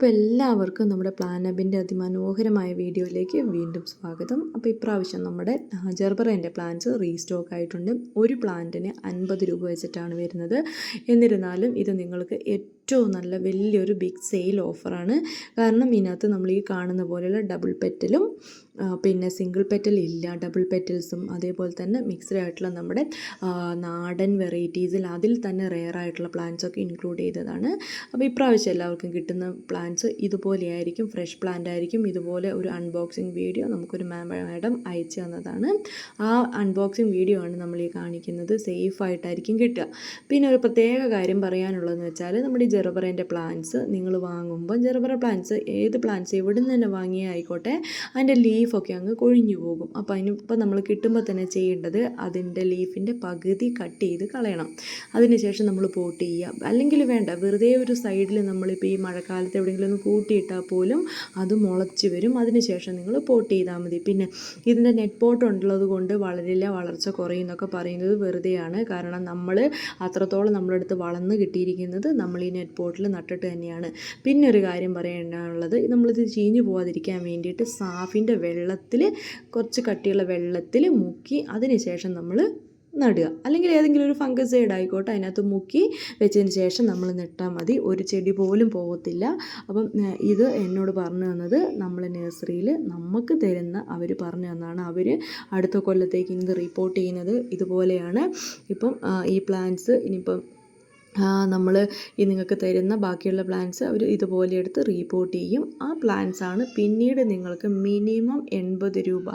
അപ്പോൾ എല്ലാവർക്കും നമ്മുടെ പ്ലാനബിന്റെ അതിമനോഹരമായ വീഡിയോയിലേക്ക് വീണ്ടും സ്വാഗതം. അപ്പോൾ ഇപ്രാവശ്യം നമ്മുടെ ജെർബറേന്റെ പ്ലാന്റ്സ് റീസ്റ്റോക്ക് ആയിട്ടുണ്ട്. ഒരു പ്ലാന്റിന് അൻപത് രൂപ വെച്ചിട്ടാണ് വരുന്നത്. എന്നിരുന്നാലും ഇത് നിങ്ങൾക്ക് ഏറ്റവും നല്ല വലിയൊരു ബിഗ് സെയിൽ ഓഫറാണ് കാരണം ഇതിനകത്ത് നമ്മൾ ഈ കാണുന്ന പോലെയുള്ള ഡബിൾ പെറ്റലും പിന്നെ സിംഗിൾ പെറ്റൽ ഇല്ല ഡബിൾ പെറ്റൽസും അതേപോലെ തന്നെ മിക്സ്ഡ് ആയിട്ടുള്ള നമ്മുടെ നാടൻ വെറൈറ്റീസിൽ അതിൽ തന്നെ റെയർ ആയിട്ടുള്ള പ്ലാന്റ്സൊക്കെ ഇൻക്ലൂഡ് ചെയ്തതാണ്. അപ്പോൾ ഇപ്രാവശ്യം എല്ലാവർക്കും കിട്ടുന്ന പ്ലാന്റ്സ് ഇതുപോലെയായിരിക്കും ഫ്രഷ് പ്ലാന്റ് ആയിരിക്കും. ഇതുപോലെ ഒരു അൺബോക്സിങ് വീഡിയോ നമുക്കൊരു മാഡം അയച്ചു തന്നതാണ്. ആ അൺബോക്സിങ് വീഡിയോ ആണ് നമ്മൾ ഈ കാണിക്കുന്നത്. സേഫായിട്ടായിരിക്കും കിട്ടുക. പിന്നെ ഒരു പ്രത്യേക കാര്യം പറയാനുള്ളതെന്ന് വെച്ചാൽ നമ്മുടെ ജെറബറേന്റെ പ്ലാന്റ്സ് നിങ്ങൾ വാങ്ങുമ്പോൾ ജെറബറ പ്ലാന്റ്സ് ഏത് പ്ലാന്റ്സ് എവിടെ നിന്ന് തന്നെ വാങ്ങിയേ ആയിക്കോട്ടെ അതിന്റെ ലീഫൊക്കെ അങ്ങ് കൊഴിഞ്ഞു പോകും. അപ്പോൾ അതിന് ഇപ്പോൾ നമ്മൾ കിട്ടുമ്പോൾ തന്നെ ചെയ്യേണ്ടത് അതിന്റെ ലീഫിന്റെ പകുതി കട്ട് ചെയ്ത് കളയണം. അതിനുശേഷം നമ്മൾ പോട്ട് ചെയ്യുക. അല്ലെങ്കിൽ വേണ്ട വെറുതെ ഒരു സൈഡിൽ നമ്മളിപ്പോൾ ഈ മഴക്കാലത്ത് എവിടെയെങ്കിലും ഒന്ന് കൂട്ടിയിട്ടാൽ പോലും അത് മുളച്ച് വരും. അതിനുശേഷം നിങ്ങൾ പോട്ട് ചെയ്താൽ മതി. പിന്നെ ഇതിന്റെ നെറ്റ് പോട്ട് ഉള്ളത് കൊണ്ട് വളരില്ല വളർച്ച കുറയും എന്നൊക്കെ പറയുന്നത് വെറുതെയാണ്. കാരണം നമ്മൾ അത്രത്തോളം നമ്മളെടുത്ത് വളർന്ന് കിട്ടിയിരിക്കുന്നത് നമ്മൾ ഈ നെറ്റ് പോട്ടിൽ നട്ടിട്ട് തന്നെയാണ്. പിന്നെ ഒരു കാര്യം പറയാനുള്ളത്. നമ്മളിത് ചീഞ്ഞു പോകാതിരിക്കാൻ വേണ്ടിയിട്ട് സാഫിന്റെ വെള്ളത്തിൽ കുറച്ച് കട്ടിയുള്ള വെള്ളത്തിൽ മുക്കി അതിന് ശേഷം നമ്മൾ നടുക. അല്ലെങ്കിൽ ഏതെങ്കിലും ഒരു ഫംഗസ് സൈഡ് ആയിക്കോട്ടെ അതിനകത്ത് മുക്കി വെച്ചതിന് ശേഷം നമ്മൾ നട്ടാൽ മതി. ഒരു ചെടി പോലും പോകത്തില്ല അപ്പം ഇത് എന്നോട് പറഞ്ഞു തന്നത് നമ്മൾ നഴ്സറിയിൽ നമുക്ക് തരുന്ന അവർ പറഞ്ഞു തന്നാണ് അവർ അടുത്ത കൊല്ലത്തേക്ക് ഇത് റിപ്പോർട്ട് ചെയ്യുന്നത് ഇതുപോലെയാണ്. ഇപ്പം ഈ പ്ലാന്റ്സ് ഇനിയിപ്പം നമ്മൾ ഈ നിങ്ങൾക്ക് തരുന്ന ബാക്കിയുള്ള പ്ലാൻസ് അവർ ഇതുപോലെ എടുത്ത് റീപോർട്ട് ചെയ്യും. ആ പ്ലാൻസ് ആണ് പിന്നീട് നിങ്ങൾക്ക് മിനിമം എൺപത് രൂപ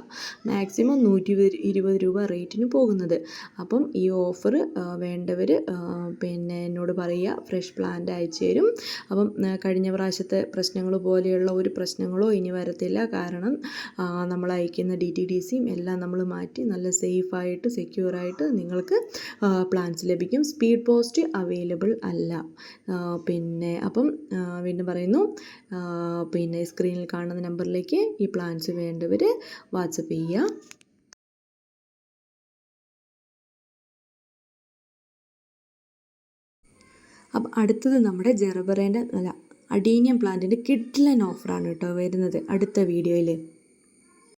മാക്സിമം നൂറ്റി ഇരുപത് രൂപ റേറ്റിന് പോകുന്നത്. അപ്പം ഈ ഓഫർ വേണ്ടവർ പിന്നെ എന്നോട് പറയുക ഫ്രഷ് പ്ലാന്റ് അയച്ചു തരും. അപ്പം കഴിഞ്ഞ പ്രാവശ്യത്തെ പ്രശ്നങ്ങൾ പോലെയുള്ള ഒരു പ്രശ്നങ്ങളോ ഇനി വരത്തില്ല. കാരണം നമ്മൾ അയക്കുന്ന ഡി ടി ഡി സിയും എല്ലാം നമ്മൾ മാറ്റി നല്ല സേഫായിട്ട് സെക്യൂറായിട്ട് നിങ്ങൾക്ക് പ്ലാൻസ് ലഭിക്കും. സ്പീഡ് പോസ്റ്റ് അവൈലബിൾ അവൈലബിൾ അല്ല. പിന്നെ അപ്പം വീണ്ടും പറയുന്നു പിന്നെ സ്ക്രീനിൽ കാണുന്ന നമ്പറിലേക്ക് ഈ പ്ലാൻസ് വേണ്ടവർ വാട്സപ്പ് ചെയ്യുക അപ്പം അടുത്തത് നമ്മുടെ ജെറബറേന്റെ അല്ല അഡീനിയം പ്ലാന്റിന്റെ കിഡ്ലൻ ഓഫറാണ് കേട്ടോ വരുന്നത് അടുത്ത വീഡിയോയിൽ